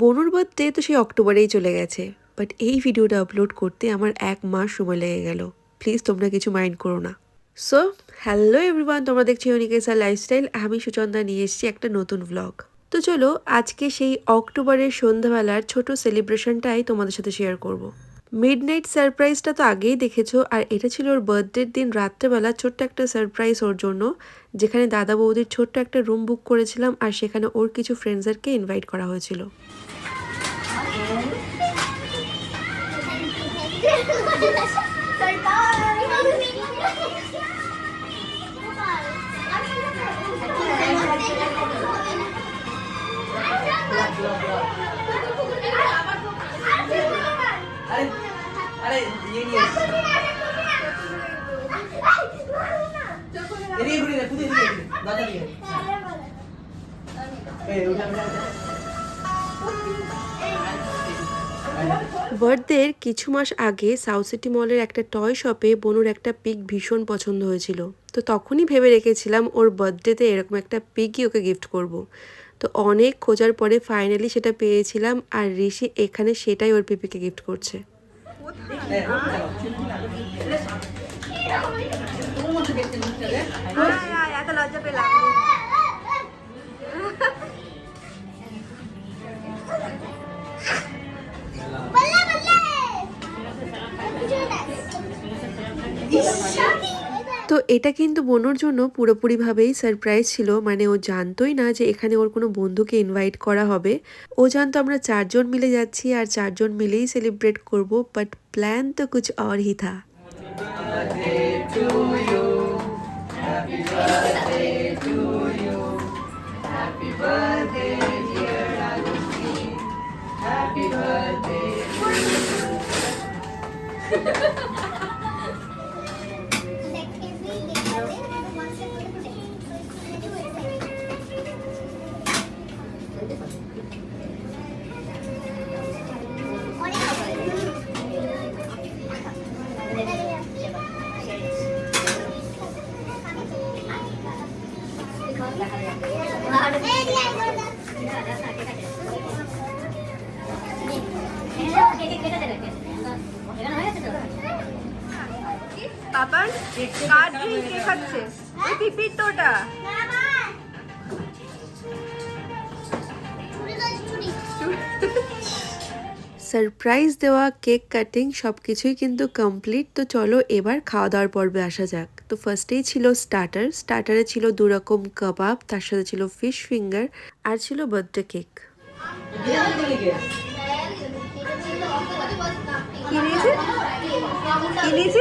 বনুর birthday তো সেই অক্টোবরেই চলে গেছে বাট এই ভিডিওটা আপলোড করতে আমার এক মাস সময় লেগে গেল। প্লিজ তোমরা কিছু মাইন্ড করো না। সো হ্যালো এভরিওয়ান তোমরা দেখছি ইউনিকেসা লাইফস্টাইল আমি সুচন্দা নিয়ে এসেছি একটা নতুন ব্লগ তো চলো, আজকে সেই অক্টোবরের সন্ধ্যাবেলার ছোট সেলিব্রেশনটাই তোমাদের সাথে শেয়ার করব। মিড নাইট সারপ্রাইজটা তো আগেই দেখেছ আর এটা ছিল ওর বার্থডের দিন রাত্রেবেলা ছোট্ট একটা সারপ্রাইজ ওর জন্য যেখানে দাদা বৌদির ছোট্ট একটা রুম বুক করেছিলাম আর সেখানে ওর কিছু ফ্রেন্ডসদেরকে ইনভাইট করা হয়েছিল আরে কিছু মাস আগে সাউথ সিটি মলের একটা টয় শপে বনুর একটা পিক ভীষণ পছন্দ হয়েছিল তো তখনই ভেবে রেখেছিলাম ওর বার্থডেতে এরকম একটা পিকই ওকে গিফট করব। তো অনেক খোঁজার পরে ফাইনালি সেটা পেয়েছিলাম আর ঋষি এখানে সেটাই ওর পিপিকে গিফট করছে 네, आता लॉज पे लागली बल्ले बल्ले তো এটা কিন্তু বোনোর জন্য পুরোপুরিভাবেই সারপ্রাইজ ছিল। মানে ও জানতোই না যে এখানে ওর কোনো বন্ধুকে ইনভাইট করা হবে। ও জানতো আমরা চারজন মিলে যাচ্ছি আর চারজন মিলেই সেলিব্রেট করব বাট প্ল্যান তো কিছু আর হি থা। Happy birthday পাপান কার ড্রিঙ্ক কে খাচ্ছে ওই পিপির তো সারপ্রাইজ দেওয়া কেক কাটিং সব কিছুই কিন্তু কমপ্লিট তো চলো এবার খাওয়া দাওয়ার পর্বে আসা যাক তো ফার্স্টেই ছিল স্টার্টার স্টার্টারে ছিল দু রকম কাবাব তার সাথে ছিল ফিশ ফিঙ্গার আর ছিল বার্থডে কেক। কি নিয়েছে কি নিয়েছে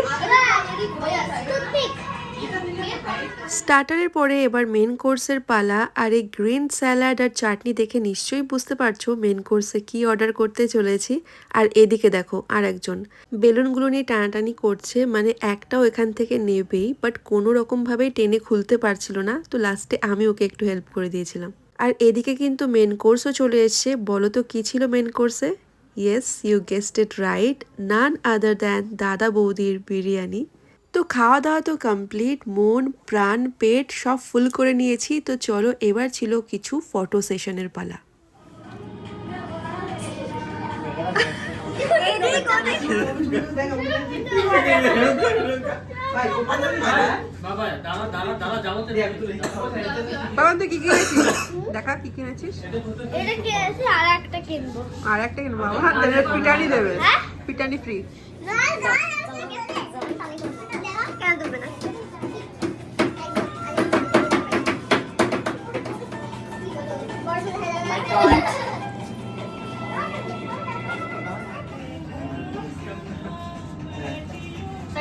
স্টার্টারের পরে এবার মেন কোর্সের পালা আর এই গ্রিন স্যালাড আর চাটনি দেখে নিশ্চয়ই বুঝতে পারছ মেন কোর্সে কি অর্ডার করতে চলেছি। আর এদিকে দেখো আর একজন বেলুনগুলো নিয়ে টানাটানি করছে মানে একটাও এখান থেকে নেবেই বাট কোনো রকমভাবেই টেনে খুলতে পারছিল না। তো লাস্টে আমি ওকে একটু হেল্প করে দিয়েছিলাম। আর এদিকে কিন্তু মেন কোর্সও চলে এসছে। বলো তো কী ছিল মেন কোর্সে yes you guessed it right none other than দাদা বৌদির বিরিয়ানি। তো খাওয়া দাওয়া তো কমপ্লিট মন প্রাণ পেট সব ফুল করে নিয়েছি। তো চলো এবার ছিল কিছু ফটো সেশনের পালা? বাবা। তুই কি কিনেছিস? দেখা কি কিনেছিস? আর একটা কিনবো। আর একটা কিনবো বাবা পিটানি দেবে। হ্যাঁ? পিটানি ফ্রি না না।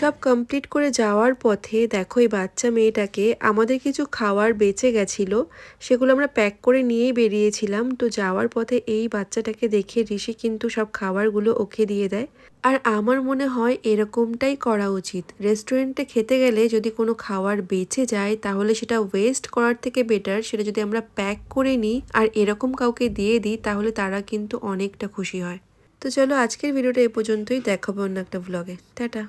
সব কমপ্লিট করে যাওয়ার পথে দেখো এই বাচ্চা মেয়েটাকে আমাদের কিছু খাওয়ার বেঁচে গেছিল, সেগুলো আমরা প্যাক করে নিয়েই বেরিয়েছিলাম। তো যাওয়ার পথে এই বাচ্চাটাকে দেখে ঋষি কিন্তু সব খাবারগুলো ওকে দিয়ে দেয়। আর আমার মনে হয় এরকমটাই করা উচিত। রেস্টুরেন্টে খেতে গেলে যদি কোনো খাবার বেঁচে যায়, তাহলে সেটা ওয়েস্ট করার থেকে বেটার সেটা যদি আমরা প্যাক করে নিই আর এরকম কাউকে দিয়ে দিই, তাহলে তারা কিন্তু অনেকটা খুশি হয়। তো চলো আজকের ভিডিওটা এ পর্যন্তই। দেখাবো অন্য একটা ভ্লগে টাটা।